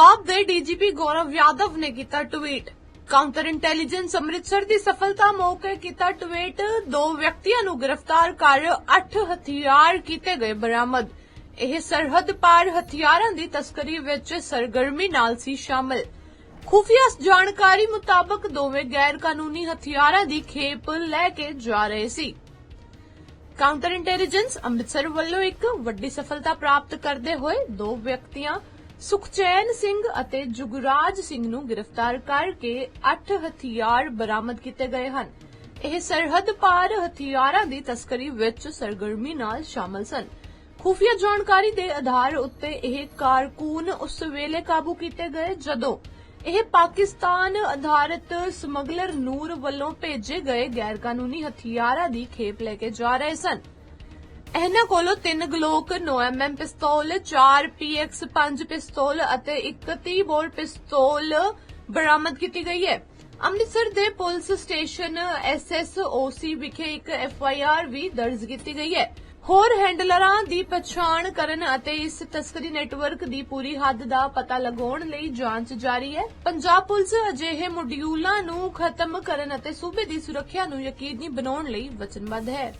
ਪੰਜਾਬ ਦੇ ਡੀਜੀਪੀ ਗੌਰਵ ਯਾਦਵ ਨੇ ਕੀਤਾ ਟਵੀਟ। ਕਾਊਂਟਰ ਇੰਟੈਲੀਜੈਂਸ ਅੰਮ੍ਰਿਤਸਰ ਦੀ ਸਫਲਤਾ ਮੌਕੇ ਕੀਤਾ ਟਵੀਟ। ਦੋ ਵਿਅਕਤੀਆਂ ਨੂੰ ਗ੍ਰਿਫਤਾਰ ਕਰ 8 ਹਥਿਆਰ ਕੀਤੇ ਗਏ ਬਰਾਮਦ। ਇਹ ਸਰਹੱਦ ਪਾਰ ਹਥਿਆਰਾਂ ਦੀ ਤਸਕਰੀ ਵਿੱਚ ਸਰਗਰਮੀ ਨਾਲ ਸੀ ਸ਼ਾਮਲ। ਖੁਫੀਆ ਜਾਣਕਾਰੀ ਮੁਤਾਬਕ ਦੋਵੇਂ ਗੈਰ ਕਾਨੂੰਨੀ ਹਥਿਆਰਾਂ ਦੀ ਖੇਪ ਲੈ ਕੇ ਜਾ ਰਹੇ ਸੀ। ਕਾਊਂਟਰ ਇੰਟੈਲੀਜੈਂਸ ਅੰਮ੍ਰਿਤਸਰ ਵੱਲੋਂ ਇੱਕ ਵੱਡੀ ਸਫਲਤਾ ਪ੍ਰਾਪਤ ਕਰਦੇ ਹੋਏ ਦੋ ਵਿਅਕਤੀਆਂ ਸੁਖਚੈਨ ਸਿੰਘ ਅਤੇ ਜੁਗਰਾਜ ਸਿੰਘ ਨੂੰ ਗ੍ਰਿਫਤਾਰ ਕਰਕੇ 8 ਹਥਿਆਰ ਬਰਾਮਦ ਕੀਤੇ ਗਏ ਹਨ। ਇਹ ਸਰਹੱਦ ਪਾਰ ਹਥਿਆਰਾਂ ਦੀ ਤਸਕਰੀ ਵਿੱਚ ਸਰਗਰਮੀ ਨਾਲ ਸ਼ਾਮਲ ਸਨ। ਖੁਫੀਆ ਜਾਣਕਾਰੀ ਦੇ ਆਧਾਰ ਉੱਤੇ ਇਹ ਕਾਰਕੂਨ ਉਸ ਵੇਲੇ ਕਾਬੂ ਕੀਤੇ ਗਏ ਜਦੋਂ ਇਹ ਪਾਕਿਸਤਾਨ ਆਧਾਰਿਤ ਸਮਗਲਰ ਨੂਰ ਵੱਲੋਂ ਭੇਜੇ ਗਏ ਗੈਰਕਾਨੂੰਨੀ ਹਥਿਆਰਾਂ ਦੀ ਖੇਪ ਲੈ ਕੇ ਜਾ ਰਹੇ ਸਨ। ਇਹਨਾਂ ਕੋਲੋਂ 3 ਗਲੋਕ 9mm ਪਿਸਤੌਲ 4 PX5 ਪਿਸਤੌਲ ਅਤੇ 31 ਬੋਰ ਪਿਸਤੌਲ ਬਰਾਮਦ ਕੀਤੀ ਗਈ ਹੈ। ਅੰਮ੍ਰਿਤਸਰ ਦੇ ਪੁਲਿਸ ਸਟੇਸ਼ਨ SSOC ਵਿਖੇ ਇੱਕ FIR ਵੀ ਦਰਜ ਕੀਤੀ ਗਈ ਹੈ। ਹੋਰ ਹੈਂਡਲਰਾਂ ਦੀ ਪਛਾਣ ਕਰਨ ਅਤੇ ਇਸ ਤਸਕਰੀ ਨੈਟਵਰਕ ਦੀ ਪੂਰੀ ਹੱਦ ਦਾ ਪਤਾ ਲਗਾਉਣ ਲਈ ਜਾਂਚ ਜਾਰੀ ਹੈ। ਪੰਜਾਬ ਪੁਲਿਸ ਅਜਿਹੇ ਮੋਡਿਊਲਾਂ ਨੂੰ ਖਤਮ ਕਰਨ ਅਤੇ ਸੂਬੇ ਦੀ ਸੁਰੱਖਿਆ ਨੂੰ ਯਕੀਨੀ ਬਣਾਉਣ ਲਈ ਵਚਨਬੱਧ ਹੈ।